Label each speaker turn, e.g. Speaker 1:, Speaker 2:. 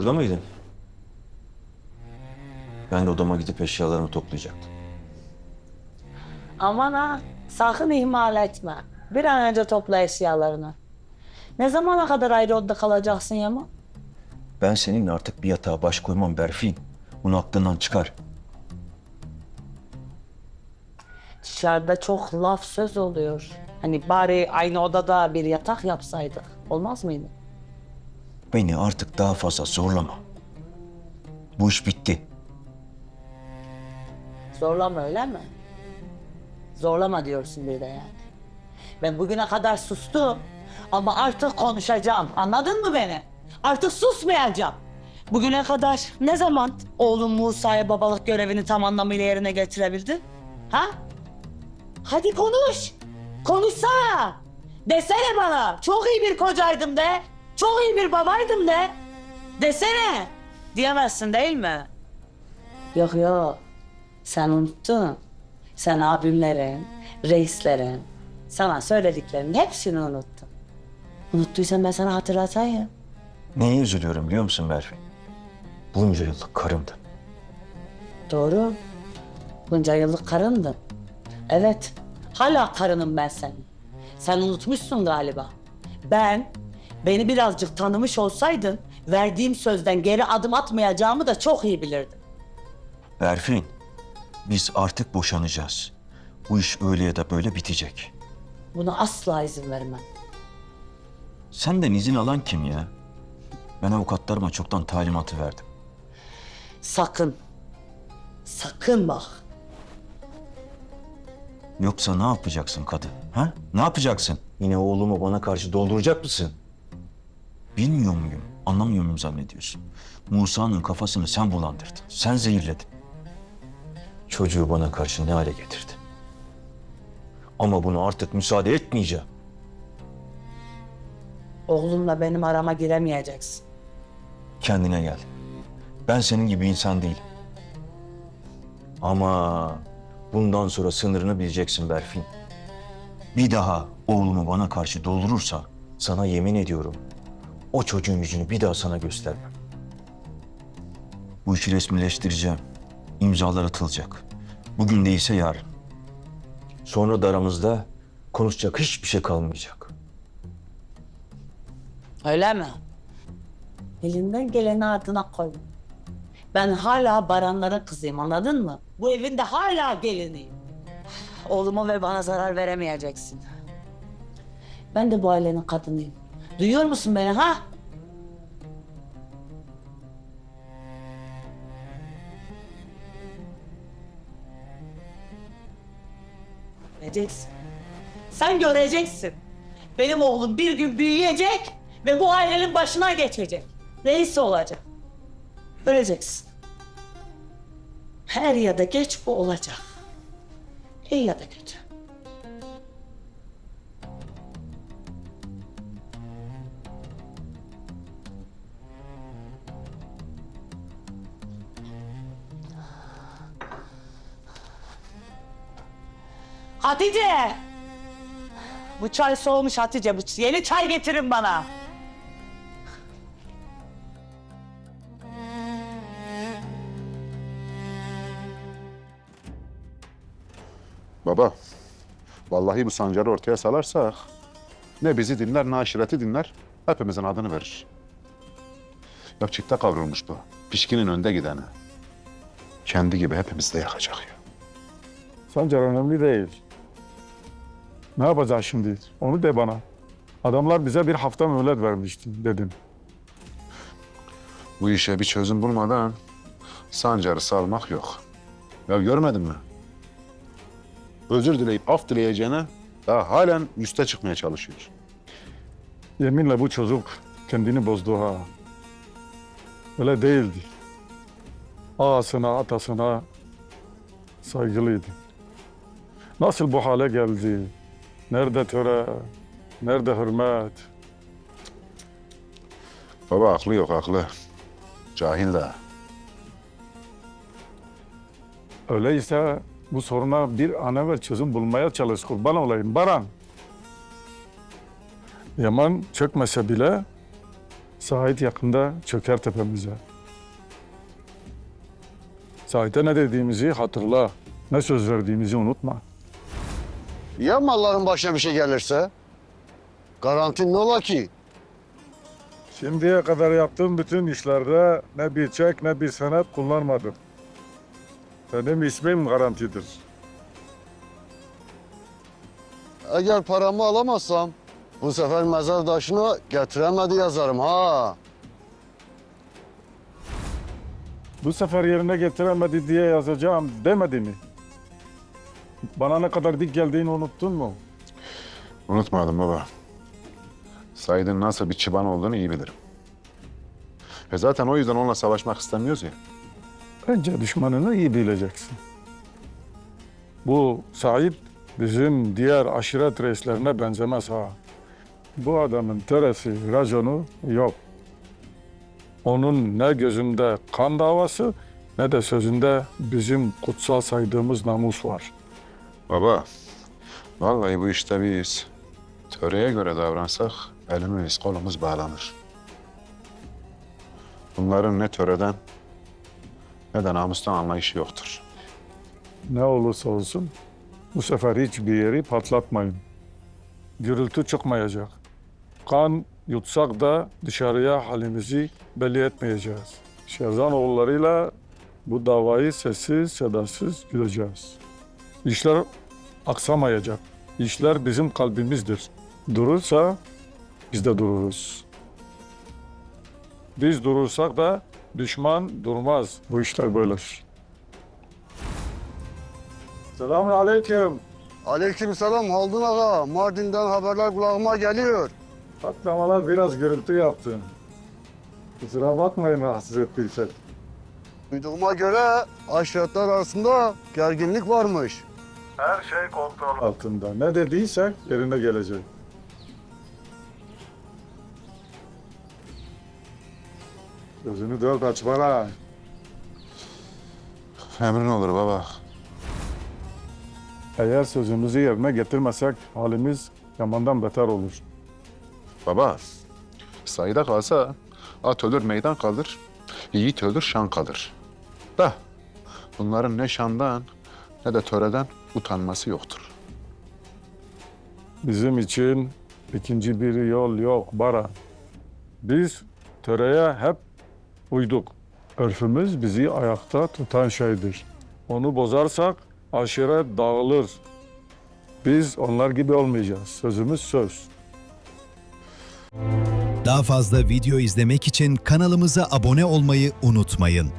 Speaker 1: burada mıydın? Ben de odama gidip eşyalarımı toplayacaktım.
Speaker 2: Aman ha, sakın ihmal etme. Bir an önce topla eşyalarını. Ne zamana kadar ayrı odada kalacaksın Yaman?
Speaker 1: Ben seninle artık bir yatağa baş koymam Berfin. Bunu aklından çıkar.
Speaker 2: Dışarıda çok laf söz oluyor. Hani bari aynı odada bir yatak yapsaydık. Olmaz mıydı?
Speaker 1: Beni artık daha fazla zorlama. Bu iş bitti.
Speaker 2: Zorlama öyle mi? Zorlama diyorsun bir de yani. Ben bugüne kadar sustum ama artık konuşacağım. Anladın mı beni? Artık susmayacağım. Bugüne kadar ne zaman oğlum Musa'ya babalık görevini tam anlamıyla yerine getirebildin? Ha? Hadi konuş. Konuşsana. Desene bana. Çok iyi bir kocaydım de. Çok iyi bir babaydım de. Desene. Diyemezsin değil mi? Yok yok. Sen unuttun. Sen abimlerin, reislerin, sana söylediklerinin hepsini unuttun. Unuttuysan ben sana hatırlatayım.
Speaker 1: Neye üzülüyorum biliyor musun Berfin? Bunca yıllık karımdı.
Speaker 2: Doğru. Bunca yıllık karındın. Evet. Hala karınım ben senin. Sen unutmuşsun galiba. Ben, beni birazcık tanımış olsaydın... ...verdiğim sözden geri adım atmayacağımı da çok iyi bilirdin.
Speaker 1: Berfin, biz artık boşanacağız. Bu iş öyle ya da böyle bitecek.
Speaker 2: Buna asla izin vermem.
Speaker 1: Senden izin alan kim ya? Ben avukatlarıma çoktan talimatı verdim.
Speaker 2: Sakın. Sakın bak.
Speaker 1: Yoksa ne yapacaksın kadın? Ha? Ne yapacaksın? Yine oğlumu bana karşı dolduracak mısın? Bilmiyor muyum? Anlamıyor muyum zannediyorsun? Musa'nın kafasını sen bulandırdın. Sen zehirledin. Çocuğu bana karşı ne hale getirdin? Ama bunu artık müsaade etmeyeceğim.
Speaker 2: Oğlumla benim arama giremeyeceksin.
Speaker 1: Kendine gel. Ben senin gibi insan değilim. Ama bundan sonra sınırını bileceksin Berfin. Bir daha oğlumu bana karşı doldurursa sana yemin ediyorum o çocuğun yüzünü bir daha sana göstermem. Bu işi resmileştireceğim. İmzalar atılacak. Bugün değilse yarın. Sonra da aramızda konuşacak hiçbir şey kalmayacak.
Speaker 2: Öyle mi? Elinden geleni ardına koy. Ben hala baranların kızıyım anladın mı? Bu evin de hala geliniyim. Oğluma ve bana zarar veremeyeceksin. Ben de bu ailenin kadınıyım. Duyuyor musun beni ha? Göreceksin. Sen göreceksin. Benim oğlum bir gün büyüyecek ve bu ailenin başına geçecek. Reis olacak. Göreceksin. Her ya da geç bu olacak. İyi ya da kötü. Hatice! Bu çay soğumuş Hatice. Bu yeni çay getirin bana.
Speaker 3: Baba, vallahi bu sancarı ortaya salarsak ne bizi dinler ne aşireti dinler, hepimizin adını verir. Ya çifte kavrulmuş bu. Pişkinin önde gideni. Kendi gibi hepimizi de yakacak ya.
Speaker 4: Sancar önemli değil. Ne yapacağız şimdi? Onu de bana. Adamlar bize bir hafta mühlet vermişti dedim.
Speaker 3: Bu işe bir çözüm bulmadan sancarı salmak yok. Ya görmedin mi? Özür dileyip af dileyeceğine daha halen üste çıkmaya çalışıyor.
Speaker 4: Yeminle bu çocuk kendini bozdu ha. Öyle değildi. Ağasına, atasına saygılıydı. Nasıl bu hale geldi? Nerede töre? Nerede hürmet?
Speaker 3: Baba aklı yok aklı. Cahil de.
Speaker 4: Öyleyse bu soruna bir an evvel çözüm bulmaya çalış. Kurban olayım. Baran. Yaman çökmese bile Sait yakında çöker tepemize. Sait'e ne dediğimizi hatırla. Ne söz verdiğimizi unutma.
Speaker 5: Ya malların başına bir şey gelirse? Garantin ne ola ki?
Speaker 4: Şimdiye kadar yaptığım bütün işlerde ne bir çek ne bir senet kullanmadım. Benim ismim garantidir.
Speaker 5: Eğer paramı alamazsam bu sefer mezar taşına getiremedi yazarım ha.
Speaker 4: Bu sefer yerine getiremedi diye yazacağım demedi mi? Bana ne kadar dik geldiğini unuttun mu?
Speaker 3: Unutmadım baba. Said'in nasıl bir çıban olduğunu iyi bilirim. E zaten o yüzden onunla savaşmak istemiyoruz ya.
Speaker 4: Önce düşmanını iyi bileceksin. Bu Sait bizim diğer aşiret reislerine benzemez ha. Bu adamın teresi, raconu yok. Onun ne gözünde kan davası ne de sözünde bizim kutsal saydığımız namus var.
Speaker 3: Baba, vallahi bu işte biz töreye göre davransak elimiz kolumuz bağlanır. Bunların ne töreden ne de namustan anlayışı yoktur.
Speaker 4: Ne olursa olsun bu sefer hiçbir yeri patlatmayın. Gürültü çıkmayacak. Kan yutsak da dışarıya halimizi belli etmeyeceğiz. Şerzan oğullarıyla bu davayı sessiz sedasız gideceğiz. İşler aksamayacak. İşler bizim kalbimizdir. Durursa biz de dururuz. Biz durursak da düşman durmaz. Bu işler böyledir. Selamun aleyküm.
Speaker 5: Aleykümselam Haldun Ağa. Mardin'den haberler kulağıma geliyor.
Speaker 4: Patlamalar biraz gürültü yaptı. Kusura bakmayın rahatsız ettiysek.
Speaker 5: Duyduğuma göre aşiretler arasında gerginlik varmış.
Speaker 4: Her şey kontrol altında. Ne dediysek yerine gelecek. Gözünü dört aç bana.
Speaker 3: Emrin olur baba.
Speaker 4: Eğer sözümüzü yerine getirmesek halimiz yamandan beter olur.
Speaker 3: Baba, Said'e kalsa at ölür meydan kalır, yiğit ölür şan kalır. Da bunların ne şandan ne de töreden utanması yoktur.
Speaker 4: Bizim için ikinci bir yol yok Bara. Biz töreye hep uyduk. Örfümüz bizi ayakta tutan şeydir. Onu bozarsak aşiret dağılır. Biz onlar gibi olmayacağız. Sözümüz söz.
Speaker 6: Daha fazla video izlemek için kanalımıza abone olmayı unutmayın.